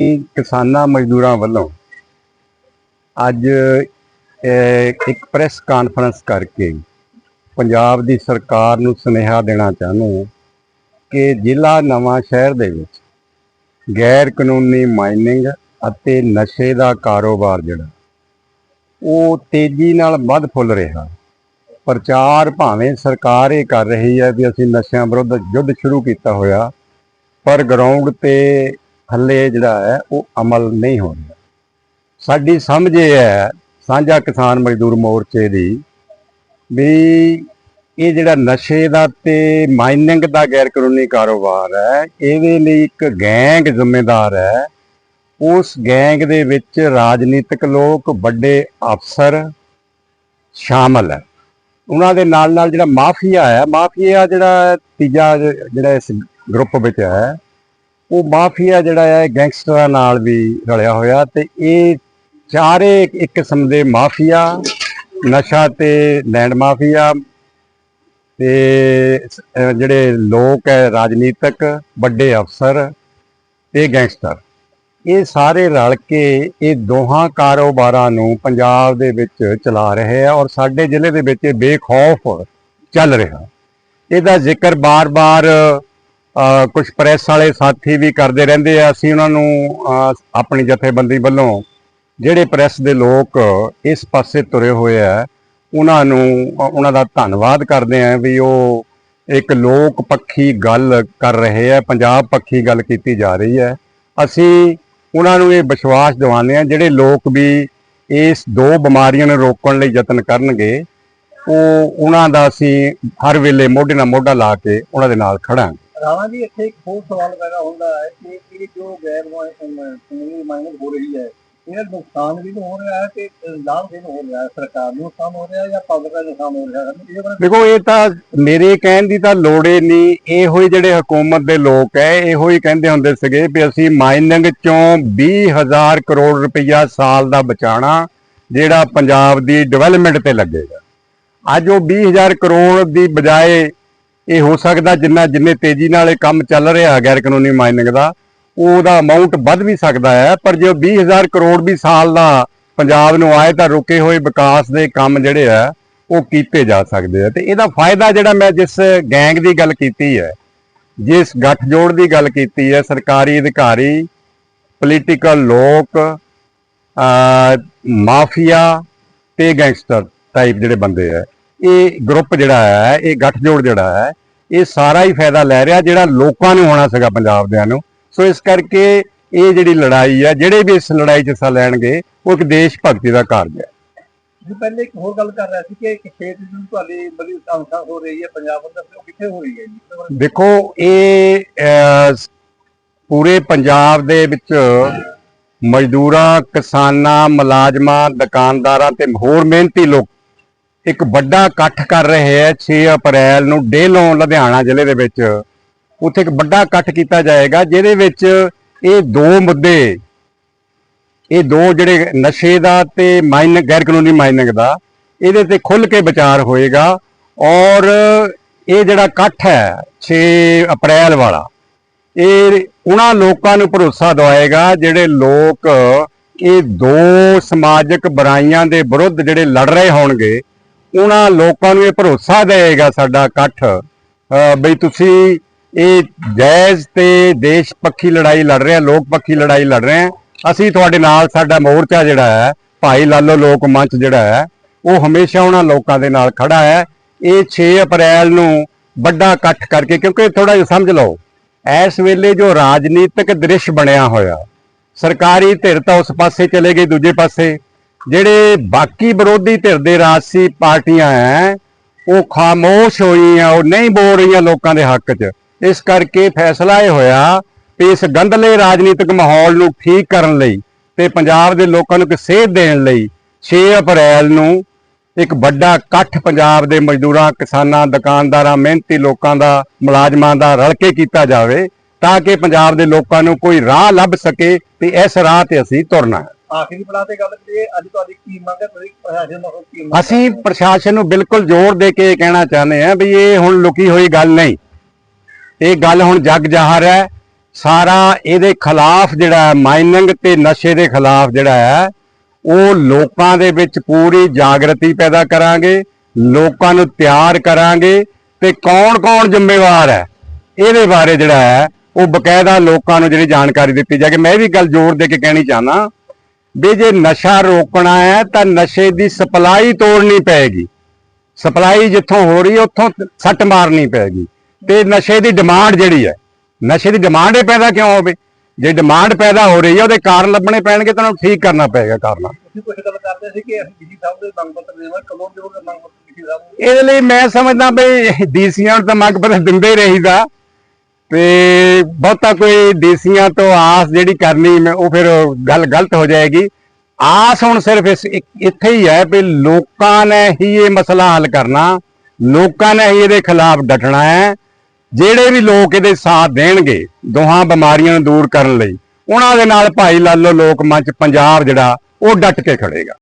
ਕਿਸਾਨਾਂ ਮਜ਼ਦੂਰਾਂ ਵੱਲੋਂ ਅੱਜ ਇੱਕ ਪ੍ਰੈਸ ਕਾਨਫਰੰਸ ਕਰਕੇ ਪੰਜਾਬ ਦੀ ਸਰਕਾਰ ਨੂੰ ਸੁਨੇਹਾ ਦੇਣਾ ਚਾਹੁੰਦੇ ਹਾਂ ਕਿ ਜ਼ਿਲ੍ਹਾ ਨਵਾਂ ਸ਼ਹਿਰ ਦੇ ਵਿੱਚ ਗੈਰ ਕਾਨੂੰਨੀ ਮਾਈਨਿੰਗ ਅਤੇ ਨਸ਼ੇ ਦਾ ਕਾਰੋਬਾਰ ਜਿਹੜਾ, ਉਹ ਤੇਜ਼ੀ ਨਾਲ ਵੱਧ ਫੁੱਲ ਰਿਹਾ। ਪ੍ਰਚਾਰ ਭਾਵੇਂ ਸਰਕਾਰ ਇਹ ਕਰ ਰਹੀ ਹੈ ਵੀ ਅਸੀਂ ਨਸ਼ਿਆਂ ਵਿਰੁੱਧ ਯੁੱਧ ਸ਼ੁਰੂ ਕੀਤਾ ਹੋਇਆ, ਪਰ ਗਰਾਊਂਡ ਤੇ ਥੱਲੇ ਜਿਹੜਾ ਹੈ, ਉਹ ਅਮਲ ਨਹੀਂ ਹੋ ਰਿਹਾ। ਸਾਡੀ ਸਮਝ ਇਹ ਹੈ, ਸਾਂਝਾ ਕਿਸਾਨ ਮਜ਼ਦੂਰ ਮੋਰਚੇ ਦੀ, ਵੀ ਇਹ ਜਿਹੜਾ ਨਸ਼ੇ ਦਾ ਤੇ ਮਾਈਨਿੰਗ ਦਾ ਗੈਰ ਕਾਨੂੰਨੀ ਕਾਰੋਬਾਰ ਹੈ, ਇਹਦੇ ਲਈ ਇੱਕ ਗੈਂਗ ਜ਼ਿੰਮੇਦਾਰ ਹੈ। ਉਸ ਗੈਂਗ ਦੇ ਵਿੱਚ ਰਾਜਨੀਤਿਕ ਲੋਕ, ਵੱਡੇ ਅਫਸਰ ਸ਼ਾਮਲ ਹੈ। ਉਹਨਾਂ ਦੇ ਨਾਲ ਨਾਲ ਜਿਹੜਾ ਮਾਫੀਆ ਹੈ, ਮਾਫੀਆ ਜਿਹੜਾ ਤੀਜਾ ਜਿਹੜਾ ਇਸ ਗਰੁੱਪ ਵਿੱਚ ਹੈ ਉਹ ਮਾਫੀਆ ਜਿਹੜਾ ਹੈ ਗੈਂਗਸਟਰਾਂ ਨਾਲ ਵੀ ਰਲਿਆ ਹੋਇਆ ਤੇ ਇਹ ਚਾਰੇ ਇੱਕ- ਕਿਸਮ ਦੇ ਮਾਫੀਆ, ਨਸ਼ਾ ਤੇ ਲੈਂਡ ਮਾਫੀਆ ਤੇ ਜਿਹੜੇ ਲੋਕ ਹੈ, ਰਾਜਨੀਤਿਕ ਵੱਡੇ ਅਫਸਰ ਤੇ ਗੈਂਗਸਟਰ। ਇਹ ਸਾਰੇ ਰਲ ਕੇ ਇਹ ਦੋਹਾਂ ਕਾਰੋਬਾਰਾਂ ਨੂੰ ਪੰਜਾਬ ਦੇ ਵਿੱਚ ਚਲਾ ਰਹੇ ਆ ਔਰ ਸਾਡੇ ਜ਼ਿਲ੍ਹੇ ਦੇ ਵਿੱਚ ਇਹ ਬੇਖੌਫ ਚੱਲ ਰਿਹਾ। ਇਹਦਾ ਜ਼ਿਕਰ ਬਾਰ-ਬਾਰ ਕੁਝ ਪ੍ਰੈਸ ਵਾਲੇ ਸਾਥੀ ਵੀ ਕਰਦੇ ਰਹਿੰਦੇ ਆ, ਅਸੀਂ ਉਹਨਾਂ ਨੂੰ ਆਪਣੀ ਜਥੇਬੰਦੀ ਵੱਲੋਂ ਜਿਹੜੇ ਪ੍ਰੈਸ ਦੇ ਲੋਕ ਇਸ ਪਾਸੇ ਤੁਰੇ ਹੋਏ ਆ, ਉਹਨਾਂ ਨੂੰ ਉਹਨਾਂ ਦਾ ਧੰਨਵਾਦ ਕਰਦੇ ਆ ਵੀ ਉਹ ਇੱਕ ਲੋਕ ਪੱਖੀ ਗੱਲ ਕਰ ਰਹੇ ਆ, ਪੰਜਾਬ ਪੱਖੀ ਗੱਲ ਕੀਤੀ ਜਾ ਰਹੀ ਹੈ ਅਸੀਂ ਉਹਨਾਂ ਨੂੰ ਇਹ ਵਿਸ਼ਵਾਸ ਦਿਵਾਉਂਦੇ ਆ, ਜਿਹੜੇ ਲੋਕ ਵੀ ਇਸ ਦੋ ਬਿਮਾਰੀਆਂ ਨੂੰ ਰੋਕਣ ਲਈ ਯਤਨ ਕਰਨਗੇ, ਉਹ ਉਹਨਾਂ ਦਾ ਅਸੀਂ ਹਰ ਵੇਲੇ ਮੋਢੇ ਨਾਲ ਮੋਢਾ ਲਾ ਕੇ ਉਹਨਾਂ ਦੇ ਨਾਲ ਖੜਾਂਗੇ। ਰਾਣਾ ਜੀ ਇੱਥੇ ਇੱਕ ਹੋਰ ਸਵਾਲ ਪੈਦਾ ਹੁੰਦਾ ਹੈ ਕਿ ਇਹ ਜੋ ਗੈਰ ਕਾਨੂੰਨੀ ਮਾਈਨਿੰਗ ਹੋ ਰਹੀ ਹੈ, ਇਹਦਾ ਨੁਕਸਾਨ ਵੀ ਹੋ ਰਿਹਾ ਹੈ ਤੇ ਲਾਭ ਵੀ ਹੋ ਰਿਹਾ ਹੈ, ਸਰਕਾਰ ਨੂੰ ਨੁਕਸਾਨ ਹੋ ਰਿਹਾ ਜਾਂ ਪਬਲਿਕ ਦਾ ਨੁਕਸਾਨ ਹੋ ਰਿਹਾ ਦੇਖੋ, ਇਹ ਤਾਂ ਮੇਰੇ ਕਹਿਣ ਦੀ ਤਾਂ ਲੋੜ ਹੀ ਨਹੀਂ, ਇਹੋ ਹੀ ਜਿਹੜੇ ਹਕੂਮਤ ਦੇ ਲੋਕ ਐ ਇਹੋ ਹੀ ਕਹਿੰਦੇ ਹੁੰਦੇ ਸੀਗੇ ਵੀ ਅਸੀਂ ਮਾਈਨਿੰਗ ਚੋਂ 20000 ਕਰੋੜ ਰੁਪਈਆ ਸਾਲ ਦਾ ਬਚਾਣਾ ਜਿਹੜਾ ਪੰਜਾਬ ਦੀ ਡਿਵੈਲਪਮੈਂਟ ਤੇ ਲੱਗੇਗਾ। ਅੱਜ ਉਹ 20000 ਕਰੋੜ ਦੀ ਬਜਾਏ ਇਹ ਹੋ ਸਕਦਾ ਜਿੰਨਾ ਜਿੰਨੇ ਤੇਜ਼ੀ ਨਾਲ ਇਹ ਕੰਮ ਚੱਲ ਰਿਹਾ ਗੈਰ ਕਾਨੂੰਨੀ ਮਾਈਨਿੰਗ ਦਾ, ਉਹਦਾ ਅਮਾਉਂਟ ਵੱਧ ਵੀ ਸਕਦਾ ਹੈ, ਪਰ ਜੇ ਉਹ 20000 ਕਰੋੜ ਵੀ ਸਾਲ ਦਾ ਪੰਜਾਬ ਨੂੰ ਆਏ ਤਾਂ ਰੁਕੇ ਹੋਏ ਵਿਕਾਸ ਦੇ ਕੰਮ ਜਿਹੜੇ ਆ ਉਹ ਕੀਤੇ ਜਾ ਸਕਦੇ ਆ ਤੇ ਇਹਦਾ ਫਾਇਦਾ ਜਿਹੜਾ ਮੈਂ ਜਿਸ ਗੈਂਗ ਦੀ ਗੱਲ ਕੀਤੀ ਹੈ, ਜਿਸ ਗੱਠਜੋੜ ਦੀ ਗੱਲ ਕੀਤੀ ਹੈ, ਸਰਕਾਰੀ ਅਧਿਕਾਰੀ ਪੋਲੀਟੀਕਲ ਲੋਕ ਮਾਫੀਆ ਤੇ ਗੈਂਗਸਟਰ ਟਾਈਪ ਜਿਹੜੇ ਬੰਦੇ ਆ ਇਹ ਗਰੁੱਪ ਜਿਹੜਾ ਹੈ ਇਹ ਗੱਠਜੋੜ ਜਿਹੜਾ ਹੈ ਇਹ ਸਾਰਾ ਹੀ ਫਾਇਦਾ ਲੈ ਰਿਹਾ ਜਿਹੜਾ ਲੋਕਾਂ ਨੂੰ ਹੋਣਾ ਸੀਗਾ ਪੰਜਾਬ ਦਿਆਂ ਨੂੰ। ਸੋ ਇਸ ਕਰਕੇ ਇਹ ਜਿਹੜੀ ਲੜਾਈ ਹੈ ਜਿਹੜੇ ਵੀ ਇਸ ਲੜਾਈ 'ਚ ਹਿੱਸਾ ਲੈਣਗੇ ਉਹ ਇੱਕ ਦੇਸ਼ ਭਗਤੀ ਦਾ ਕਾਰਜ ਹੈ। ਜੀ ਪਹਿਲੇ ਇੱਕ ਹੋਰ ਗੱਲ ਕਰ ਰਿਹਾ ਸੀ ਕਿ ਇੱਕ ਖੇਤ ਨੂੰ ਤੁਹਾਡੀ ਬੜੀ ਸੰਸਥਾ ਹੋ ਰਹੀ ਹੈ ਪੰਜਾਬ ਅੰਦਰ ਉਹ ਕਿੱਥੇ ਹੋ ਰਹੀ ਹੈ ਜੀ? ਦੇਖੋ ਇਹ ਪੂਰੇ ਪੰਜਾਬ ਦੇ ਵਿੱਚ ਮਜ਼ਦੂਰਾਂ ਕਿਸਾਨਾਂ ਮੁਲਾਜ਼ਮਾਂ ਦੁਕਾਨਦਾਰਾਂ ਤੇ ਹੋਰ ਮਿਹਨਤੀ ਲੋਕ ਇੱਕ ਵੱਡਾ ਇਕੱਠ ਕਰ ਰਹੇ ਹੈ 6 ਅਪ੍ਰੈਲ ਨੂੰ ਡੇਲੋਂ ਲੁਧਿਆਣਾ ਜ਼ਿਲ੍ਹੇ ਦੇ ਵਿੱਚ। ਉੱਥੇ ਇੱਕ ਵੱਡਾ ਇਕੱਠ ਕੀਤਾ ਜਾਏਗਾ, ਜਿਹਦੇ ਵਿੱਚ ਇਹ ਦੋ ਮੁੱਦੇ, ਇਹ ਦੋ ਜਿਹੜੇ ਨਸ਼ੇ ਦਾ ਤੇ ਮਾਈਨਿੰਗ, ਗੈਰ ਕਾਨੂੰਨੀ ਮਾਈਨਿੰਗ ਦਾ, ਇਹਦੇ ਤੇ ਖੁੱਲ ਕੇ ਵਿਚਾਰ ਹੋਏਗਾ ਔਰ ਇਹ ਜਿਹੜਾ ਇਕੱਠ ਹੈ 6 ਅਪ੍ਰੈਲ ਵਾਲਾ, ਇਹ ਉਹਨਾਂ ਲੋਕਾਂ ਨੂੰ ਭਰੋਸਾ ਦਵਾਏਗਾ ਜਿਹੜੇ ਲੋਕ ਇਹ ਦੋ ਸਮਾਜਿਕ ਬੁਰਾਈਆਂ ਦੇ ਵਿਰੁੱਧ ਜਿਹੜੇ ਲੜ ਰਹੇ ਹੋਣਗੇ ਉਹਨਾਂ ਲੋਕਾਂ ਨੂੰ ਇਹ ਭਰੋਸਾ ਦੇਵੇਗਾ ਸਾਡਾ ਇਕੱਠ। ਬਈ ਤੁਸੀਂ ਇਹ ਜਾਇਜ਼ ਤੇ ਦੇਸ਼ ਪੱਖੀ ਲੜਾਈ ਲੜ ਰਹੇ ਆ, ਲੋਕ ਪੱਖੀ ਲੜਾਈ ਲੜ ਰਹੇ ਆ। ਅਸੀਂ ਤੁਹਾਡੇ ਨਾਲ ਸਾਡਾ ਮੋਰਚਾ ਜਿਹੜਾ ਹੈ, ਭਾਈ ਲਾਲੋ ਲੋਕ ਮੰਚ ਜਿਹੜਾ ਹੈ, ਉਹ ਹਮੇਸ਼ਾ ਉਹਨਾਂ ਲੋਕਾਂ ਦੇ ਨਾਲ ਖੜਾ ਹੈ। ਇਹ 6 ਅਪ੍ਰੈਲ ਨੂੰ ਵੱਡਾ ਇਕੱਠ ਕਰਕੇ, ਕਿਉਂਕਿ ਥੋੜਾ ਜਿਹਾ ਸਮਝ ਲਓ, ਇਸ ਵੇਲੇ ਜੋ ਰਾਜਨੀਤਿਕ ਦ੍ਰਿਸ਼ ਬਣਿਆ ਹੋਇਆ, ਸਰਕਾਰੀ ਧਿਰ ਤਾਂ ਉਸ ਪਾਸੇ ਚਲੇ ਗਈ ਦੂਜੇ ਪਾਸੇ। ਜਿਹੜੇ ਬਾਕੀ ਵਿਰੋਧੀ ਧਿਰ ਦੇ ਰਾਜਸੀ ਪਾਰਟੀਆਂ ਐ, ਉਹ ਖਾਮੋਸ਼ ਹੋਈਆਂ, ਉਹ ਨਹੀਂ ਬੋਲ ਰਹੀਆਂ ਲੋਕਾਂ ਦੇ ਹੱਕ 'ਚ। ਇਸ ਕਰਕੇ ਫੈਸਲਾ ਇਹ ਹੋਇਆ ਕਿ ਇਸ ਗੰਧਲੇ ਰਾਜਨੀਤਿਕ ਮਾਹੌਲ ਨੂੰ ਠੀਕ ਕਰਨ ਲਈ ਤੇ ਪੰਜਾਬ ਦੇ ਲੋਕਾਂ ਨੂੰ ਇੱਕ ਸੇਧ ਦੇਣ ਲਈ 6 ਅਪ੍ਰੈਲ ਨੂੰ ਇੱਕ ਵੱਡਾ ਇਕੱਠ ਪੰਜਾਬ ਦੇ ਮਜ਼ਦੂਰਾਂ, ਕਿਸਾਨਾਂ, ਦੁਕਾਨਦਾਰਾਂ, ਮਿਹਨਤੀ ਲੋਕਾਂ ਦਾ, ਮੁਲਾਜ਼ਮਾਂ ਦਾ ਰਲ ਕੇ ਕੀਤਾ ਜਾਵੇ ਤਾਂ ਕਿ ਪੰਜਾਬ ਦੇ ਲੋਕਾਂ ਨੂੰ ਕੋਈ ਰਾਹ ਲੱਭ ਸਕੇ ਤੇ ਇਸ ਰਾਹ ਤੇ ਅਸੀਂ ਤੁਰਨਾ ਹੈ। ਆਖਰੀ ਪੜਾਅ ਤੇ ਗੱਲ ਕਰੀਏ, ਅੱਜ ਤੁਹਾਡੀ ਕੀ ਮੰਗ ਹੈ ਤੁਸੀਂ ਪ੍ਰਸ਼ਾਸਨ ਦਾ ਕੀ ਮੰਗ ਅਸੀਂ ਪ੍ਰਸ਼ਾਸਨ ਨੂੰ ਬਿਲਕੁਲ ਜ਼ੋਰ ਦੇ ਕੇ ਇਹ ਕਹਿਣਾ ਚਾਹੁੰਦੇ ਹਾਂ ਵੀ ਇਹ ਹੁਣ ਲੁਕੀ ਹੋਈ ਗੱਲ ਨਹੀਂ। ਇਹ ਗੱਲ ਹੁਣ ਜਗ ਜ਼ਾਹਰ ਹੈ। ਸਾਰਾ ਇਹਦੇ ਖਿਲਾਫ ਜਿਹੜਾ ਮਾਈਨਿੰਗ ਤੇ ਨਸ਼ੇ ਦੇ ਖਿਲਾਫ ਜਿਹੜਾ ਹੈ, ਉਹ ਲੋਕਾਂ ਦੇ ਵਿੱਚ ਪੂਰੀ ਜਾਗਰਤੀ ਪੈਦਾ ਕਰਾਂਗੇ, ਲੋਕਾਂ ਨੂੰ ਤਿਆਰ ਕਰਾਂਗੇ ਤੇ ਕੌਣ-ਕੌਣ ਜ਼ਿੰਮੇਵਾਰ ਹੈ, ਇਹਦੇ ਬਾਰੇ ਜਿਹੜਾ ਹੈ, ਉਹ ਬਕਾਇਦਾ ਲੋਕਾਂ ਨੂੰ ਜਿਹੜੀ ਜਾਣਕਾਰੀ ਦਿੱਤੀ ਜਾਏ ਮੈਂ ਇਹ ਵੀ ਗੱਲ ਜ਼ੋਰ ਦੇ ਕੇ ਕਹਿਣੀ ਚਾਹਨਾ ਵੀ ਜੇ ਨਸ਼ਾ ਰੋਕਣਾ ਹੈ ਤਾਂ ਨਸ਼ੇ ਦੀ ਸਪਲਾਈ ਤੋੜਨੀ ਪਏਗੀ ਸਪਲਾਈ ਜਿੱਥੋਂ ਹੋ ਰਹੀ ਉੱਥੋਂ ਸੱਟ ਮਾਰਨੀ ਪਏਗੀ ਤੇ ਨਸ਼ੇ ਦੀ ਡਿਮਾਂਡ ਜਿਹੜੀ ਹੈ ਨਸ਼ੇ ਦੀ ਡਿਮਾਂਡ ਹੀ ਪੈਦਾ ਕਿਉਂ ਹੋਵੇ? ਜੇ ਡਿਮਾਂਡ ਪੈਦਾ ਹੋ ਰਹੀ ਹੈ ਉਹਦੇ ਕਾਰਨ ਲੱਭਣੇ ਪੈਣਗੇ ਤਾਂ ਉਹਨੂੰ ਠੀਕ ਕਰਨਾ ਪਏਗਾ ਕਾਰਨ। ਇਹਦੇ ਲਈ ਮੈਂ ਸਮਝਦਾ ਵੀ ਡੀਸੀਆਂ ਨੂੰ ਤਾਂ ਮੰਗ ਪੱਤਰ ਦਿੰਦੇ ਰਹੀਦਾ। ਤੇ ਬਹੁਤਾ ਕੋਈ ਦੇਸੀਆਂ ਤੋਂ ਆਸ ਜਿਹੜੀ ਕਰਨੀ ਮੈਂ, ਉਹ ਫਿਰ ਗੱਲ ਗਲਤ ਹੋ ਜਾਏਗੀ। ਆਸ ਹੁਣ ਸਿਰਫ ਇਸ ਇੱਥੇ ਹੀ ਹੈ ਵੀ ਲੋਕਾਂ ਨੇ ਹੀ ਇਹ ਮਸਲਾ ਹੱਲ ਕਰਨਾ। ਲੋਕਾਂ ਨੇ ਹੀ ਇਹਦੇ ਖਿਲਾਫ ਡਟਣਾ ਹੈ। ਜਿਹੜੇ ਵੀ ਲੋਕ ਇਹਦੇ ਸਾਥ ਦੇਣਗੇ ਦੋਹਾਂ ਬਿਮਾਰੀਆਂ ਨੂੰ ਦੂਰ ਕਰਨ ਲਈ, ਉਹਨਾਂ ਦੇ ਨਾਲ ਭਾਈ ਲਾਲੋ ਲੋਕ ਮੰਚ ਪੰਜਾਬ ਜਿਹੜਾ, ਉਹ ਡਟ ਕੇ ਖੜੇਗਾ।